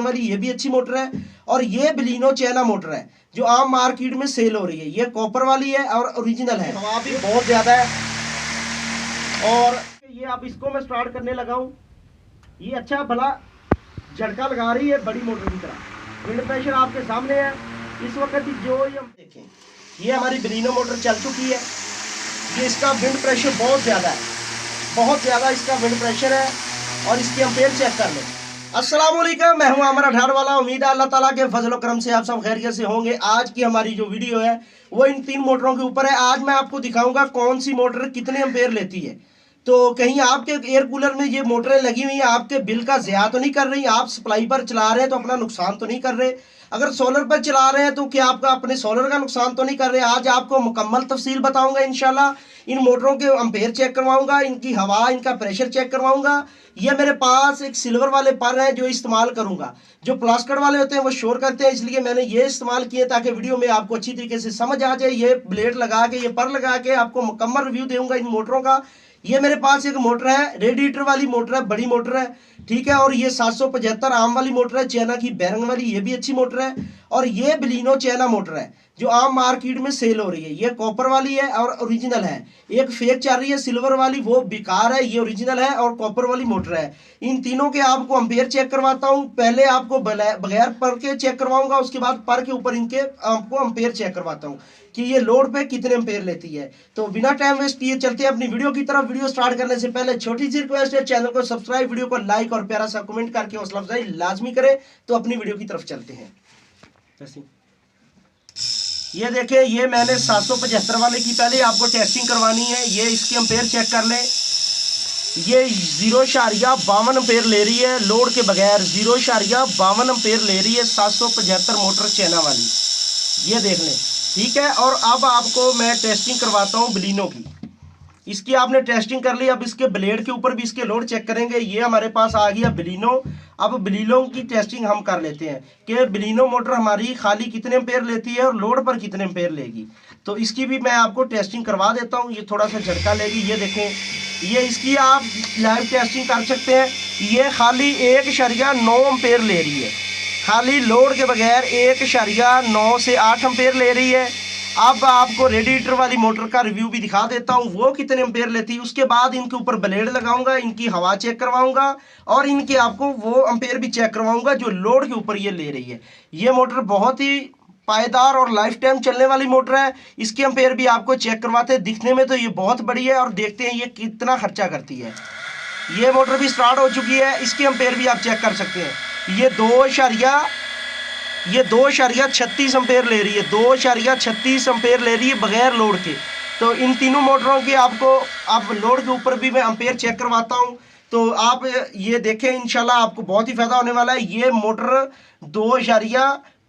बैरंग वाली ये भी अच्छी मोटर है और ये बलिनो चैना मोटर है, जो आम मार्केट में सेल हो रही है। ये कॉपर वाली है और ओरिजिनल है। हवा भी बहुत ज़्यादा है। और ये अब इसको मैं स्टार्ट करने लगा हूँ। ये अच्छा भला झटका लगा रही है बड़ी मोटर की तरह। विंड प्रेशर आपके सामने है। इस वक्त जो ये हम देखें, ये हमारी बलिनो मोटर चल चुकी है। ये इसका विंड प्रेशर बहुत ज़्यादा है। बहुत ज़्यादा इसका विंड प्रेशर है। और इसकी अम्पेयर चेक कर लें। वालेकुम मैं हूँ अमर अठार वाला उम्मीद है अल्लाह ताला के फजल करम से आप सब खैरियत से होंगे। आज की हमारी जो वीडियो है, वो इन तीन मोटरों के ऊपर है। आज मैं आपको दिखाऊँगा कौन सी मोटर कितने अम्पेयर लेती है। तो कहीं आपके एयर कूलर में ये मोटरें लगी हुई हैं, आपके बिल का ज़्यादा तो नहीं कर रही, आप सप्लाई पर चला रहे हैं तो अपना नुकसान तो नहीं कर रहे। अगर सोलर पर चला रहे हैं तो क्या आपका अपने सोलर का नुकसान तो नहीं कर रहे? आज आपको मुकम्मल तफसील बताऊँगा इंशाल्लाह। इन मोटरों के अम्पेयर चेक करवाऊँगा, इनकी हवा, इनका प्रेशर चेक करवाऊँगा। ये मेरे पास एक सिल्वर वाले पर हैं जो इस्तेमाल करूँगा। जो प्लास्टिक वाले होते हैं वो शोर करते हैं, इसलिए मैंने ये इस्तेमाल किए ताकि वीडियो में आपको अच्छी तरीके से समझ आ जाए। ये ब्लेड लगा के, ये पर लगा के आपको मुकम्मल रिव्यू दूँगा इन मोटरों का। ये मेरे पास एक मोटर है रेडिएटर वाली मोटर है बड़ी मोटर है। ठीक है, और ये सात सौ पचहत्तर आम वाली मोटर है, चैना की बैरंग वाली, ये भी अच्छी मोटर है, और ये बलिनो चैना मोटर है, जो आम मार्केट में सेल हो रही है। ये कॉपर वाली है और ओरिजिनल है। एक फेक चल रही है, सिल्वर वाली, वो बेकार है, ये ओरिजिनल है और कॉपर वाली मोटर है। इन तीनों के आपको अम्पेयर चेक करवाता हूँ। पहले आपको बगैर पर के चेक करवाऊँगा, उसके बाद पर के ऊपर इनके आपको अम्पेयर चेक करवाता हूँ कि ये लोड पे कितने अम्पेयर लेती है। तो बिना टाइम वेस्ट किए चलते हैं अपनी वीडियो की तरफ़। वीडियो स्टार्ट करने से पहले छोटी सी रिक्वेस्ट है, चैनल को सब्सक्राइब, वीडियो को लाइक और प्यारा सा कमेंट करके हौसला अफजाई लाजमी करें तो अपनी वीडियो की तरफ़ चलते हैं। ये देखिए, ये मैंने सात सौ पचहत्तर वाले की पहले आपको टेस्टिंग करवानी है। ये इसके अम्पेयर चेक कर लें। ये ज़ीरो शारिया बावन अम्पेयर ले रही है लोड के बगैर ज़ीरो शारिया बावन अम्पेयर ले रही है सात सौ पचहत्तर मोटर चैना वाली। ये देख लें। ठीक है, और अब आपको मैं टेस्टिंग करवाता हूँ बलिनो की। इसकी आपने टेस्टिंग कर ली, अब इसके ब्लेड के ऊपर भी इसके लोड चेक करेंगे। ये हमारे पास आ गया बलिनो अब बलिनो की टेस्टिंग हम कर लेते हैं कि बलिनो मोटर हमारी खाली कितने पेयर लेती है और लोड पर कितने पेयर लेगी। तो इसकी भी मैं आपको टेस्टिंग करवा देता हूँ। ये थोड़ा सा झटका लेगी, ये देखें। ये इसकी आप लाइव टेस्टिंग कर सकते हैं। ये खाली एक शरिया नौ अम्पेयर ले रही है। खाली लोड के बगैर एक शरिया नौ से आठ अम्पेयर ले रही है। अब आपको रेडिएटर वाली मोटर का रिव्यू भी दिखा देता हूँ। वो कितने अम्पेयर लेती है, उसके बाद इनके ऊपर ब्लेड लगाऊँगा, इनकी हवा चेक करवाऊँगा और इनके आपको वो अम्पेयर भी चेक करवाऊँगा जो लोड के ऊपर ये ले रही है। ये मोटर बहुत ही पायदार और लाइफ टाइम चलने वाली मोटर है। इसके अम्पेयर भी आपको चेक करवाते हैं। दिखने में तो ये बहुत बड़ी है और देखते हैं ये कितना खर्चा करती है। ये मोटर भी स्टार्ट हो चुकी है, इसके अम्पेयर भी आप चेक कर सकते हैं। ये दो शरिया ये दो शरिया छत्तीस अम्पेयर ले रही है, दो शरिया छत्तीस अम्पेयर ले रही है बगैर लोड के। तो इन तीनों मोटरों की आपको, आप लोड के ऊपर भी मैं अम्पेयर चेक करवाता हूँ। तो आप ये देखें इनशाला आपको बहुत ही फ़ायदा होने वाला है। ये मोटर दो शरिया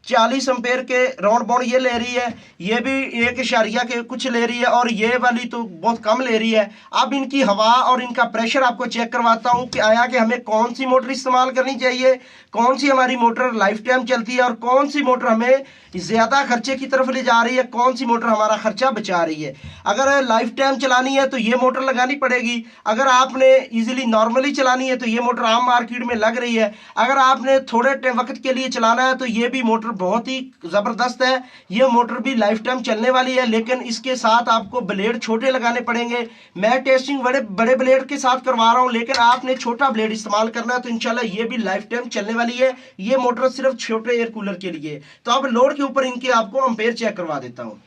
चालीस अम्पेयर के राउंड बाउंड ये ले रही है, ये भी एक इशारिया के कुछ ले रही है और ये वाली तो बहुत कम ले रही है। अब इनकी हवा और इनका प्रेशर आपको चेक करवाता हूँ कि आया कि हमें कौन सी मोटर इस्तेमाल करनी चाहिए, कौन सी हमारी मोटर लाइफ टाइम चलती है और कौन सी मोटर हमें ज़्यादा खर्चे की तरफ़ ले जा रही है, कौन सी मोटर हमारा खर्चा बचा रही है। अगर लाइफ टाइम चलानी है तो ये मोटर लगानी पड़ेगी। अगर आपने ईजिली नॉर्मली चलानी है तो ये मोटर आम मार्केट में लग रही है। अगर आपने थोड़े वक्त के लिए चलाना है तो ये भी मोटर बहुत ही ज़बरदस्त है। ये मोटर भी लाइफ टाइम चलने वाली है, लेकिन इसके साथ आपको ब्लेड छोटे लगाने पड़ेंगे। मैं टेस्टिंग बड़े बड़े ब्लेड के साथ करवा रहा हूँ, लेकिन आपने छोटा ब्लेड इस्तेमाल करना है तो इनशाला ये भी लाइफ टाइम चलने वाली है। ये मोटर सिर्फ़ छोटे एयर कूलर के लिए। तो अब लोड के ऊपर इनके आपको अंपेयर चेक करवा देता हूँ।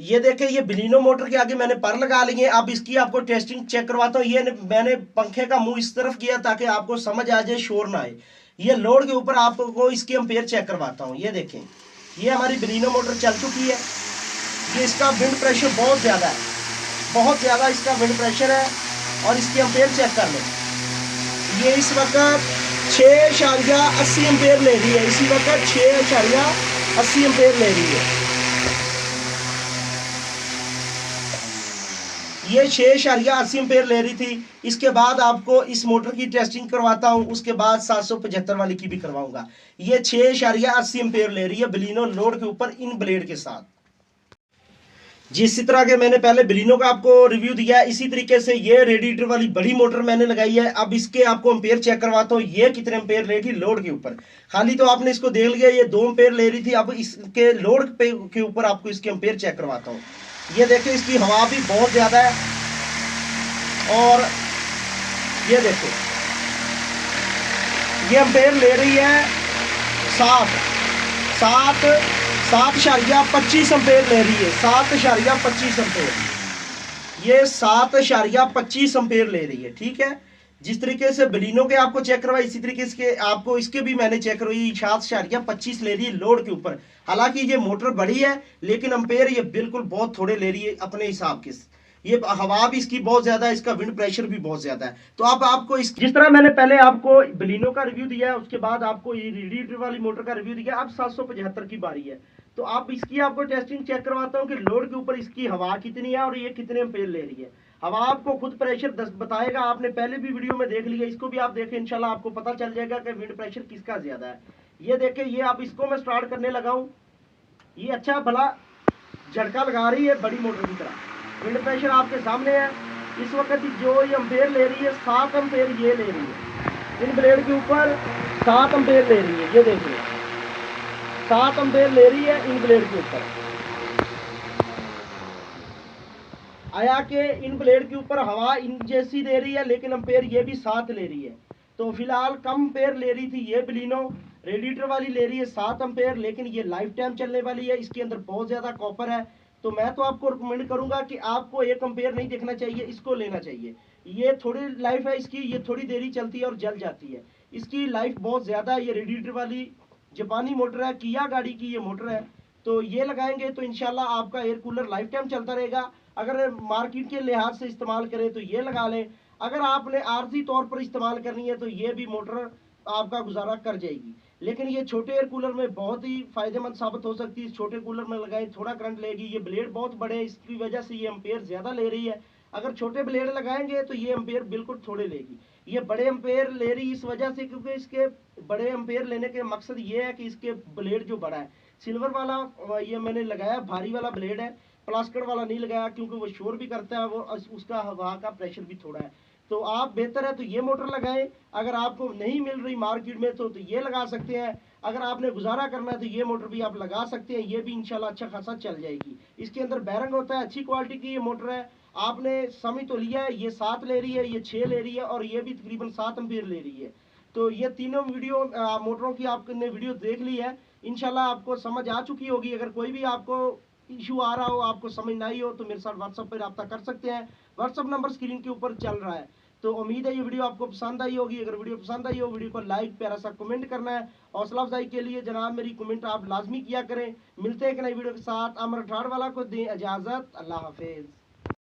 ये देखें, ये बिलिनो मोटर के आगे मैंने पर लगा लिए। अब इसकी आपको टेस्टिंग चेक करवाता हूँ। ये मैंने पंखे का मुँह इस तरफ़ किया ताकि आपको समझ आ जाए, शोर ना आए। ये लोड के ऊपर आपको इसकी अम्पेयर चेक करवाता हूँ। ये देखें, ये हमारी बिलिनो मोटर चल चुकी है। ये इसका विंड प्रेशर बहुत ज़्यादा है। बहुत ज़्यादा इसका विंड प्रेशर है और इसकी अम्पेयर चेक कर लें। ये इस वक्त छः अशारिया अस्सी अम्पेयर ले रही है। इसी वक्त छः अशारिया अस्सी अम्पेयर ले रही है। ये छः शरिया अस्सी पेयर ले रही थी। इसके बाद आपको इस मोटर की टेस्टिंग करवाता हूँ, उसके बाद सात सौ पचहत्तर वाली की भी करवाऊँगा। ये छः शरिया अस्सी पेयर ले रही है बलिनो लोड के ऊपर इन ब्लेड के साथ। जिस तरह के मैंने पहले ब्रिनो का आपको रिव्यू दिया है, इसी तरीके से ये रेडिएटर वाली बड़ी मोटर मैंने लगाई है। अब इसके आपको अम्पेयर चेक करवाता हूँ, ये कितने अम्पेयर लेगी लोड के ऊपर। खाली तो आपने इसको देख लिया, ये दो अम्पेयर ले रही थी, अब इसके लोड पे, के ऊपर आपको इसके अम्पेयर चेक करवाता हूँ। ये देखो इसकी हवा भी बहुत ज़्यादा है। और ये देखो ये अम्पेयर ले रही है सात सात सात इशारिया पच्चीस अम्पेयर ले रही है, सात इशारिया पच्चीस अम्पेयर ये सात इशारिया पच्चीस अम्पेयर ले रही है, ठीक है? जिस तरीके से बलिनो के आपको चेक करवाई इसी तरीके से आपको इसके भी मैंने चेक करवाई, सात इशारिया पच्चीस ले रही है लोड के ऊपर। हालाँकि ये मोटर बड़ी है, लेकिन अम्पेयर ये बिल्कुल बहुत थोड़े ले रही है अपने हिसाब के ये हवा भी इसकी बहुत ज़्यादा है, इसका विंड प्रेशर भी बहुत ज़्यादा है। तो अब आपको इस जिस तरह मैंने पहले आपको बलिनो का रिव्यू दिया है उसके बाद आपको ये रेडिएटर वाली मोटर का रिव्यू दिया, अब सात की बारी है। तो आप इसकी आपको टेस्टिंग चेक करवाता हूँ कि लोड के ऊपर इसकी हवा कितनी है और ये कितने एम्पेयर ले रही है। हवा आपको खुद प्रेशर दस, बताएगा, आपने पहले भी वीडियो में देख लिया, इसको भी आप देखें, इंशाल्लाह आपको पता चल जाएगा कि विंड प्रेशर किसका ज़्यादा है। ये देखें, ये आप इसको मैं स्टार्ट करने लगा हूँ। ये अच्छा भला झटका लगा रही है बड़ी मोटर की तरह। विंड प्रेशर आपके सामने है। इस वक्त जो ये अम्पेयर ले रही है, सात अम्पेयर ये ले रही है। इन ब्लेड के ऊपर सात अम्पेयर ले रही है, ये देखिए। सात अम्पेयर ले रही है इन ब्लेड के ऊपर। आया के इन ब्लेड के ऊपर हवा इन जैसी दे रही है, लेकिन अम्पेयर ये भी सात ले रही है। तो फ़िलहाल कम अम्पेयर ले रही थी ये बिलीनो रेडिएटर वाली ले रही है सात अम्पेयर लेकिन ये लाइफ टाइम चलने वाली है। इसके अंदर बहुत ज़्यादा कॉपर है। तो मैं तो आपको रिकमेंड करूँगा कि आपको ये कंपेयर नहीं देखना चाहिए, इसको लेना चाहिए। ये थोड़ी लाइफ है इसकी, ये थोड़ी देरी चलती है और जल जाती है। इसकी लाइफ बहुत ज़्यादा है, ये रेडिएटर वाली जापानी मोटर है किया गाड़ी की ये मोटर है। तो ये लगाएँगे तो इनशाला आपका एयर कूलर लाइफ टाइम चलता रहेगा। अगर मार्केट के लिहाज से इस्तेमाल करें तो ये लगा लें। अगर आपने आरजी तौर पर इस्तेमाल करनी है तो ये भी मोटर आपका गुजारा कर जाएगी। लेकिन ये छोटे एयर कूलर में बहुत ही फ़ायदेमंद साबित हो सकती है। छोटे कूलर में लगाए थोड़ा करंट लेगी। ये ब्लेड बहुत बड़े इसकी वजह से ये एम्पेयर ज़्यादा ले रही है। अगर छोटे ब्लेड लगाएँगे तो ये एम्पेयर बिल्कुल थोड़े लेगी। ये बड़े एम्पेयर ले रही इस वजह से क्योंकि इसके बड़े एम्पेयर लेने के मकसद ये है कि इसके ब्लेड जो बड़ा है। सिल्वर वाला ये मैंने लगाया, भारी वाला ब्लेड है। प्लास्टिक वाला नहीं लगाया क्योंकि वो शोर भी करता है, वो उसका हवा का प्रेशर भी थोड़ा है। तो आप बेहतर है तो ये मोटर लगाएँ। अगर आपको नहीं मिल रही मार्केट में तो, तो ये लगा सकते हैं। अगर आपने गुजारा करना है तो ये मोटर भी आप लगा सकते हैं। ये भी इंशाल्लाह अच्छा खासा चल जाएगी। इसके अंदर बैरंग होता है अच्छी क्वालिटी की ये मोटर है। आपने समझ तो लिया है ये सात ले रही है ये छः ले रही है और ये भी तकरीबन सात अम्पेयर ले रही है। तो ये तीनों वीडियो मोटरों की आपने वीडियो देख ली है। इनशाला आपको समझ आ चुकी होगी। अगर कोई भी आपको इशू आ रहा हो, आपको समझ नहीं हो तो मेरे साथ व्हाट्सएप पर रब्ता कर सकते हैं। व्हाट्सअप नंबर स्क्रीन के ऊपर चल रहा है। तो उम्मीद है ये वीडियो आपको पसंद आई होगी। अगर वीडियो पसंद आई हो, वीडियो को लाइक प्यारा सा कमेंट करना है। हौसला अफजाई के लिए जनाब, मेरी कमेंट आप लाजमी किया करें। मिलते हैं एक नई वीडियो के साथ। अमर अठाड़ वाला को दें इजाज़त। अल्लाह हाफिज़।